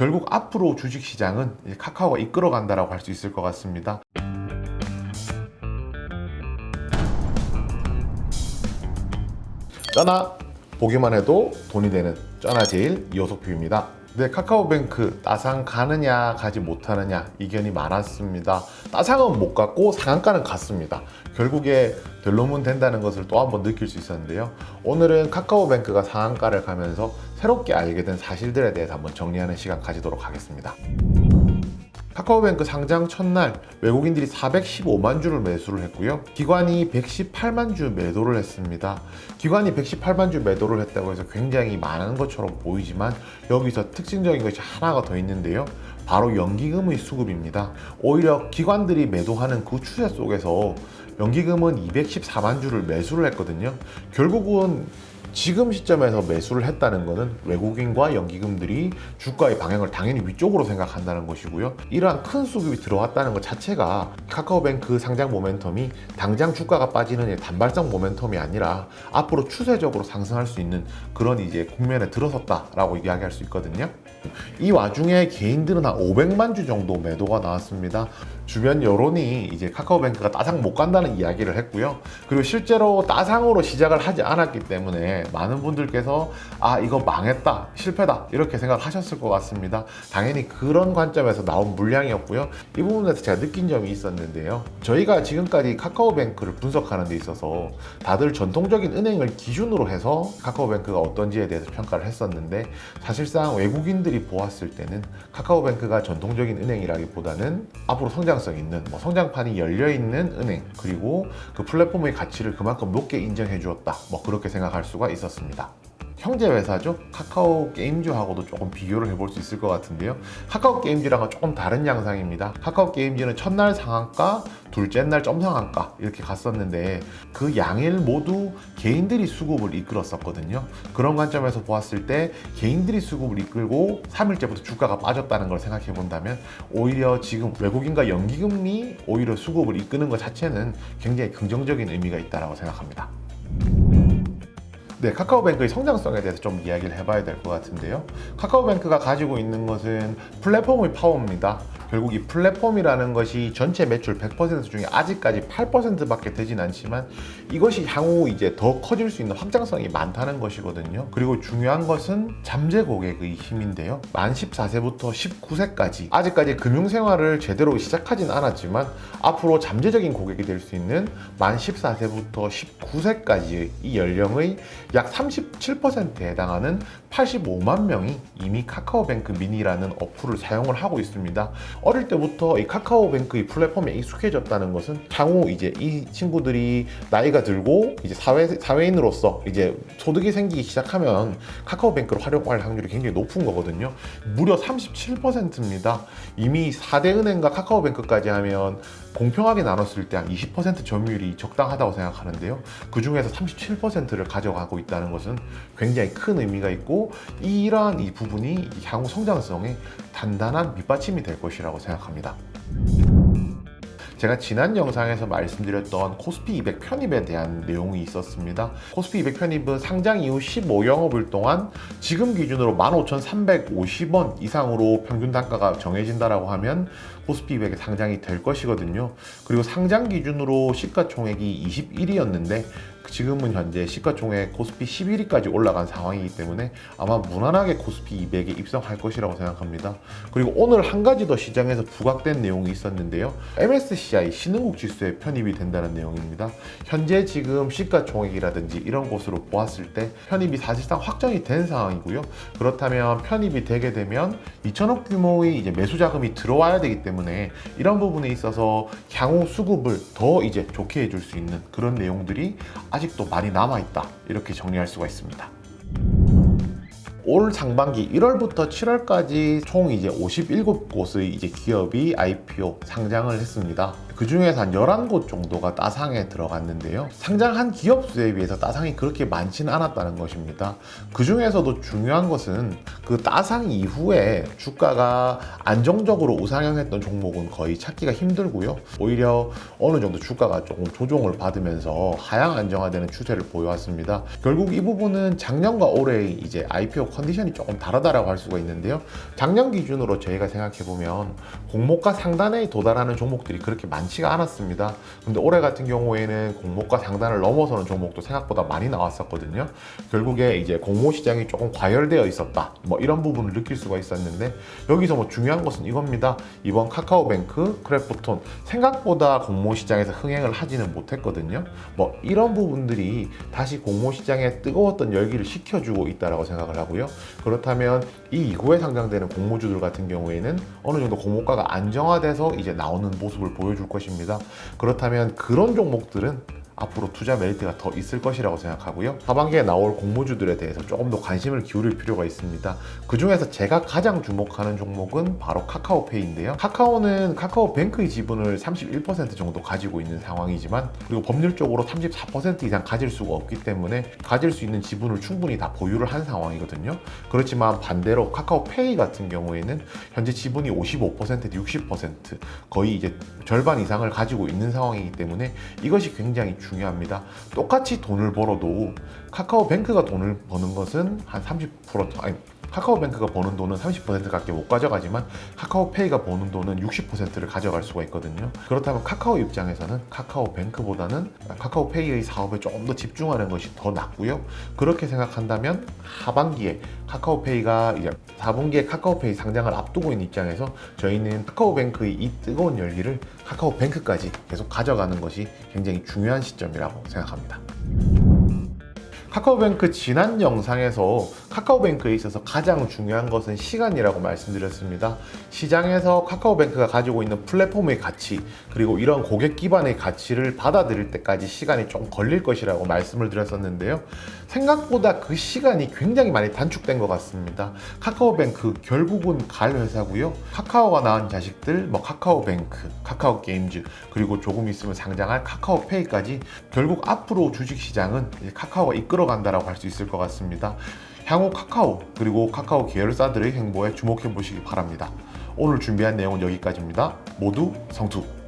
결국 앞으로 주식시장은 카카오가 이끌어간다라고 할 수 있을 것 같습니다. 쩌나 보기만 해도 돈이 되는 쩌나 제일 이호석표입니다. 네, 카카오뱅크 따상 가느냐 가지 못하느냐 이견이 많았습니다. 따상은 못 갔고 상한가는 갔습니다. 결국에 델로문 된다는 것을 또 한번 느낄 수 있었는데요. 오늘은 카카오뱅크가 상한가를 가면서 새롭게 알게 된 사실들에 대해서 한번 정리하는 시간 가지도록 하겠습니다. 카카오뱅크 상장 첫날 외국인들이 415만 주를 매수를 했고요. 기관이 118만 주 매도를 했습니다. 기관이 118만 주 매도를 했다고 해서 굉장히 많은 것처럼 보이지만 여기서 특징적인 것이 하나가 더 있는데요. 바로 연기금의 수급입니다. 오히려 기관들이 매도하는 그 추세 속에서 연기금은 214만 주를 매수를 했거든요. 결국은 지금 시점에서 매수를 했다는 것은 외국인과 연기금들이 주가의 방향을 당연히 위쪽으로 생각한다는 것이고요. 이러한 큰 수급이 들어왔다는 것 자체가 카카오뱅크 상장 모멘텀이 당장 주가가 빠지는 단발성 모멘텀이 아니라 앞으로 추세적으로 상승할 수 있는 그런 이제 국면에 들어섰다라고 이야기할 수 있거든요. 이 와중에 개인들은 한 500만 주 정도 매도가 나왔습니다. 주변 여론이 이제 카카오뱅크가 따상 못 간다는 이야기를 했고요. 그리고 실제로 따상으로 시작을 하지 않았기 때문에 많은 분들께서 아 이거 망했다 실패다 이렇게 생각하셨을 것 같습니다. 당연히 그런 관점에서 나온 물량이었고요. 이 부분에서 제가 느낀 점이 있었는데요. 저희가 지금까지 카카오뱅크를 분석하는 데 있어서 다들 전통적인 은행을 기준으로 해서 카카오뱅크가 어떤지에 대해서 평가를 했었는데 사실상 외국인들 이 보았을 때는 카카오뱅크가 전통적인 은행이라기보다는 앞으로 성장성 있는 뭐 성장판이 열려 있는 은행 그리고 그 플랫폼의 가치를 그만큼 높게 인정해 주었다 뭐 그렇게 생각할 수가 있었습니다. 형제 회사죠. 카카오 게임즈하고도 조금 비교를 해볼 수 있을 것 같은데요. 카카오 게임즈랑은 조금 다른 양상입니다. 카카오 게임즈는 첫날 상한가, 둘째 날 점상한가 이렇게 갔었는데 그 양일 모두 개인들이 수급을 이끌었었거든요. 그런 관점에서 보았을 때 개인들이 수급을 이끌고 3일째부터 주가가 빠졌다는 걸 생각해 본다면 오히려 지금 외국인과 연기금리 오히려 수급을 이끄는 것 자체는 굉장히 긍정적인 의미가 있다고 생각합니다. 네, 카카오뱅크의 성장성에 대해서 좀 이야기를 해봐야 될 것 같은데요. 카카오뱅크가 가지고 있는 것은 플랫폼의 파워입니다. 결국 이 플랫폼이라는 것이 전체 매출 100% 중에 아직까지 8%밖에 되진 않지만 이것이 향후 이제 더 커질 수 있는 확장성이 많다는 것이거든요. 그리고 중요한 것은 잠재 고객의 힘인데요. 만 14세부터 19세까지 아직까지 금융 생활을 제대로 시작하진 않았지만 앞으로 잠재적인 고객이 될 수 있는 만 14세부터 19세까지의 이 연령의 약 37%에 해당하는 85만 명이 이미 카카오뱅크 미니라는 어플을 사용을 하고 있습니다. 어릴 때부터 이 카카오뱅크의 플랫폼에 익숙해졌다는 것은 향후 이제 이 친구들이 나이가 들고 이제 사회 사회인으로서 이제 소득이 생기기 시작하면 카카오뱅크를 활용할 확률이 굉장히 높은 거거든요. 무려 37%입니다. 이미 4대 은행과 카카오뱅크까지 하면 공평하게 나눴을 때 한 20% 점유율이 적당하다고 생각하는데요. 그 중에서 37%를 가져가고 있다는 것은 굉장히 큰 의미가 있고 이러한 이 부분이 향후 성장성에 단단한 밑받침이 될 것이라고 생각합니다. 제가 지난 영상에서 말씀드렸던 코스피 200 편입에 대한 내용이 있었습니다. 코스피 200 편입은 상장 이후 15영업일 동안 지금 기준으로 15,350원 이상으로 평균 단가가 정해진다라고 하면 코스피 200에 상장이 될 것이거든요. 그리고 상장 기준으로 시가총액이 21위였는데 지금은 현재 시가총액 코스피 11위까지 올라간 상황이기 때문에 아마 무난하게 코스피 200에 입성할 것이라고 생각합니다. 그리고 오늘 한 가지 더 시장에서 부각된 내용이 있었는데요. MSCI 신흥국 지수에 편입이 된다는 내용입니다. 현재 지금 시가총액이라든지 이런 곳으로 보았을 때 편입이 사실상 확정이 된 상황이고요. 그렇다면 편입이 되게 되면 2천억 규모의 이제 매수 자금이 들어와야 되기 때문에 이런 부분에 있어서 향후 수급을 더 이제 좋게 해줄 수 있는 그런 내용들이 아직도 많이 남아있다. 이렇게 정리할 수가 있습니다. 올 상반기 1월부터 7월까지 총 이제 57곳의 이제 기업이 IPO 상장을 했습니다. 그 중에서 한 11곳 정도가 따상에 들어갔는데요. 상장한 기업 수에 비해서 따상이 그렇게 많지는 않았다는 것입니다. 그 중에서도 중요한 것은 그 따상 이후에 주가가 안정적으로 우상향했던 종목은 거의 찾기가 힘들고요. 오히려 어느 정도 주가가 조금 조종을 받으면서 하향 안정화되는 추세를 보여왔습니다. 결국 이 부분은 작년과 올해의 이제 IPO 컨디션이 조금 다르다라고 할 수가 있는데요. 작년 기준으로 저희가 생각해 보면 공모가 상단에 도달하는 종목들이 그렇게 많지 가 않았습니다. 근데 올해 같은 경우에는 공모가 상단을 넘어서는 종목도 생각보다 많이 나왔었거든요. 결국에 이제 공모 시장이 조금 과열되어 있었다. 뭐 이런 부분을 느낄 수가 있었는데 여기서 뭐 중요한 것은 이겁니다. 이번 카카오뱅크, 크래프톤 생각보다 공모 시장에서 흥행을 하지는 못했거든요. 뭐 이런 부분들이 다시 공모 시장에 뜨거웠던 열기를 식혀주고 있다라고 생각을 하고요. 그렇다면 이 이후에 상장되는 공모주들 같은 경우에는 어느 정도 공모가가 안정화돼서 이제 나오는 모습을 보여줄 것 입니다. 그렇다면 그런 종목들은 앞으로 투자 메리트가 더 있을 것이라고 생각하고요. 하반기에 나올 공모주들에 대해서 조금 더 관심을 기울일 필요가 있습니다. 그 중에서 제가 가장 주목하는 종목은 바로 카카오페이인데요. 카카오는 카카오뱅크의 지분을 31% 정도 가지고 있는 상황이지만 그리고 법률적으로 34% 이상 가질 수가 없기 때문에 가질 수 있는 지분을 충분히 다 보유를 한 상황이거든요. 그렇지만 반대로 카카오페이 같은 경우에는 현재 지분이 55% 60% 거의 이제 절반 이상을 가지고 있는 상황이기 때문에 이것이 굉장히 중요합니다. 똑같이 돈을 벌어도 카카오뱅크가 돈을 버는 것은 한 30% 아니 카카오뱅크가 버는 돈은 30%밖에 못 가져가지만 카카오페이가 버는 돈은 60%를 가져갈 수가 있거든요. 그렇다면 카카오 입장에서는 카카오뱅크보다는 카카오페이의 사업에 조금 더 집중하는 것이 더 낫고요. 그렇게 생각한다면 하반기에 카카오페이가 이제 4분기에 카카오페이 상장을 앞두고 있는 입장에서 저희는 카카오뱅크의 이 뜨거운 열기를 카카오 뱅크까지 계속 가져가는 것이 굉장히 중요한 시점이라고 생각합니다. 카카오뱅크 지난 영상에서 카카오뱅크에 있어서 가장 중요한 것은 시간이라고 말씀드렸습니다. 시장에서 카카오뱅크가 가지고 있는 플랫폼의 가치 그리고 이런 고객 기반의 가치를 받아들일 때까지 시간이 좀 걸릴 것이라고 말씀을 드렸었는데요. 생각보다 그 시간이 굉장히 많이 단축된 것 같습니다. 카카오뱅크 결국은 갈 회사고요. 카카오가 낳은 자식들 뭐 카카오뱅크, 카카오게임즈 그리고 조금 있으면 상장할 카카오페이까지 결국 앞으로 주식시장은 카카오가 이끌어간다라고 할 수 있을 것 같습니다. 향후 카카오 그리고 카카오 계열사들의 행보에 주목해 보시기 바랍니다. 오늘 준비한 내용은 여기까지입니다. 모두 성투!